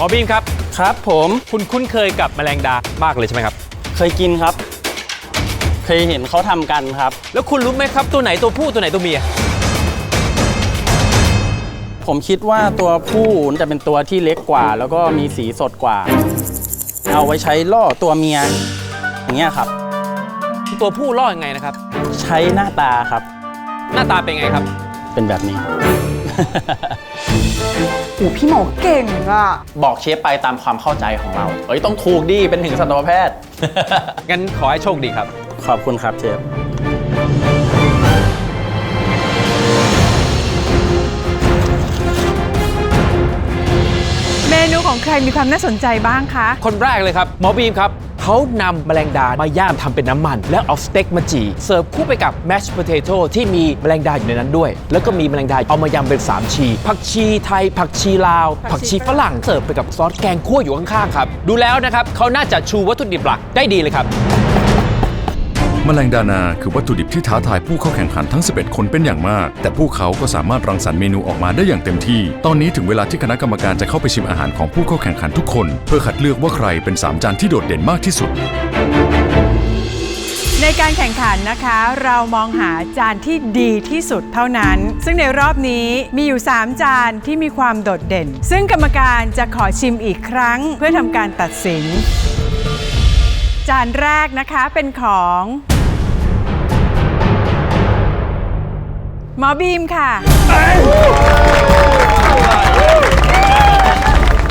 หมอบีมครับ ครับผมคุณคุ้นเคยกับแมลงดามากเลยใช่ไหมครับ เคยกินครับ เคยเห็นเขาทำกันครับ แล้วคุณรู้ไหมครับตัวไหนตัวผู้ตัวไหนตัวเมีย ผมคิดว่าตัวผู้จะเป็นตัวที่เล็กกว่า แล้วก็มีสีสดกว่า เอาไว้ใช้ล่อตัวเมีย อย่างเงี้ยครับ ตัวผู้ล่อยังไงนะครับ ใช้หน้าตาครับ หน้าตาเป็นไงครับ เป็นแบบนี้ โอ้พี่หมอเก่งอะ บอกเชฟไปตามความเข้าใจของเรา เอ้ยต้องถูกดิเป็นถึงสัตวแพทย์ งั้นขอให้โชคดีครับ ขอบคุณครับเชฟ มีความน่าสนใจบ้างคะ คนแรกเลยครับ หมอบีมครับ เขานำแมลงดามาย่างทำเป็นน้ำมัน แล้วเอาสเต็กมาจีเสิร์ฟคู่ไปกับแมชโพเตโต้ที่มีแมลงดาอยู่ในนั้นด้วย แล้วก็มีแมลงดาเอามายำเป็น3ชี ผักชีไทย ผักชีลาว ผักชีฝรั่งเสิร์ฟไปกับซอสแกงคั่วอยู่ข้างๆครับ ดูแล้วนะครับเขาน่าจะชูวัตถุดิบหลักได้ดีเลยครับ มลงดานาคือวัตถุดิบที่ท้าทายผู้เข้าแข่งขันทั้ง 11 คนเป็นอย่างมาก แต่พวกเขาก็สามารถรังสรรค์เมนูออกมาได้อย่างเต็มที่ ตอนนี้ถึงเวลาที่คณะกรรมการจะเข้าไปชิมอาหารของผู้เข้าแข่งขันทุกคน เพื่อคัดเลือกว่าใครเป็น 3 จานที่โดดเด่นมากที่สุด ในการแข่งขันนะคะ เรามองหาจานที่ดีที่สุดเท่านั้น ซึ่งในรอบนี้มีอยู่ 3 จานที่มีความโดดเด่น ซึ่งกรรมการจะขอชิมอีกครั้ง เพื่อทำการตัดสิน จานแรกนะคะเป็นของ หมอบีมค่ะ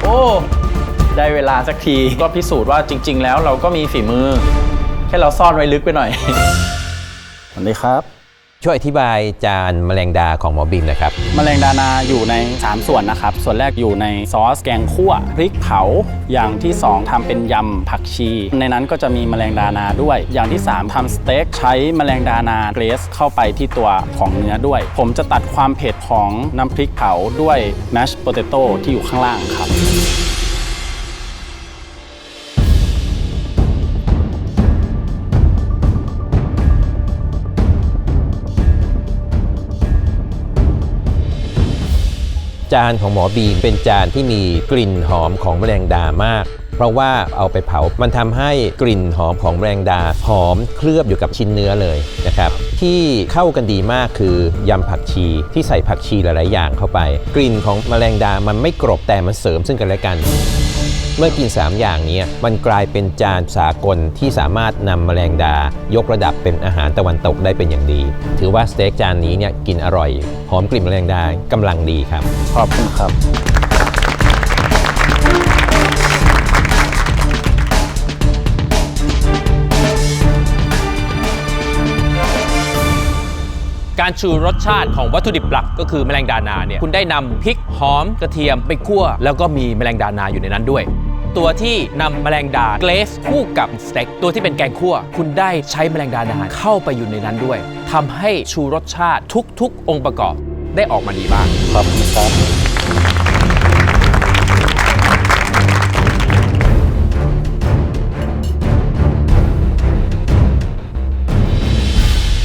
โอ้ ได้เวลาสักทีก็พิสูจน์ว่าจริง ๆ แล้วเราก็มีฝีมือ แค่เราซ่อนไว้ลึกไปหน่อย สวัสดีครับ ช่วยอธิบายจานแมลงดาของหมอบีมนะครับ แมลงดานาอยู่ใน 3 ส่วนนะครับ ส่วนแรกอยู่ในซอสแกงคั่วพริกเผา อย่างที่ 2ทำเป็นยำผักชี ในนั้นก็จะมีแมลงดานาด้วย อย่างที่ 3ทำสเต็กใช้แมลงดานาเกรสเข้าไปที่ตัวของเนื้อด้วย ผมจะตัดความเผ็ดของน้ำพริกเผาด้วยแมชโปเตโต้ที่อยู่ข้างล่างครับ จานของหมอบีมเป็นจานที่มีกลิ่นหอมของแมลงดามาก เพราะว่าเอาไปเผา มันทำให้กลิ่นหอมของแมลงดาหอมเคลือบอยู่กับชิ้นเนื้อเลยนะครับ ที่เข้ากันดีมากคือยำผักชีที่ใส่ผักชีหลาย ๆ อย่างเข้าไป กลิ่นของแมลงดามันไม่กรบแต่มันเสริมซึ่งกันและกัน เมื่อกิน 3 อย่างนี้มันกลายเป็นจานสากลที่สามารถนำแมลงดา ยกระดับเป็นอาหารตะวันตกได้เป็นอย่างดี ถือว่าสเต็กจานนี้เนี่ยกินอร่อย หอมกลิ่นแมลงดากำลังดีครับ ขอบคุณครับ การชูรสชาติของวัตถุดิบหลักก็คือแมลงดานาเนี่ยคุณได้นำพริกหอมกระเทียมไปคั่ว แล้วก็มีแมลงดานาอยู่ในนั้นด้วย ตัวที่นำแมลงดาเกรสคู่กับสเต็กตัวที่เป็นแกงคั่ว คุณได้ใช้แมลงดาดาเข้าไปอยู่ในนั้นด้วยทำให้ชูรสชาติทุก ๆ องค์ประกอบได้ออกมาดีบ้างขอบคุณครับ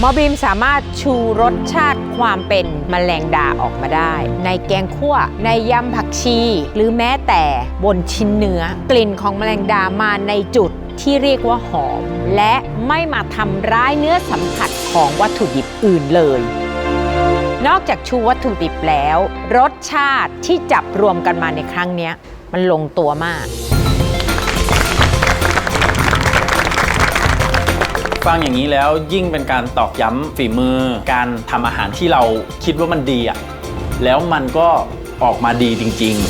อบีมสามารถชูรสชาติความเป็นมแมลงดาออกมาได้ ในแกงคั่ว ในยำผักชี หรือแม้แต่บนชิ้นเนื้อกลิ่นของมแมลงดามาในจุดที่เรียกว่าหอม และไม่มาทำร้ายเนื้อสัมผัสของวัตถุดิบอื่นเลย นอกจากชูวัตถุดิบแล้ว รสชาติที่จับรวมกันมาในครั้งนี้มันลงตัวมาก ฟังอย่างนี้แล้วยิ่งเป็นการตอกย้ำฝีมือ การทำอาหารที่เราคิดว่ามันดีอะแล้วมันก็ออกมาดีจริง ๆ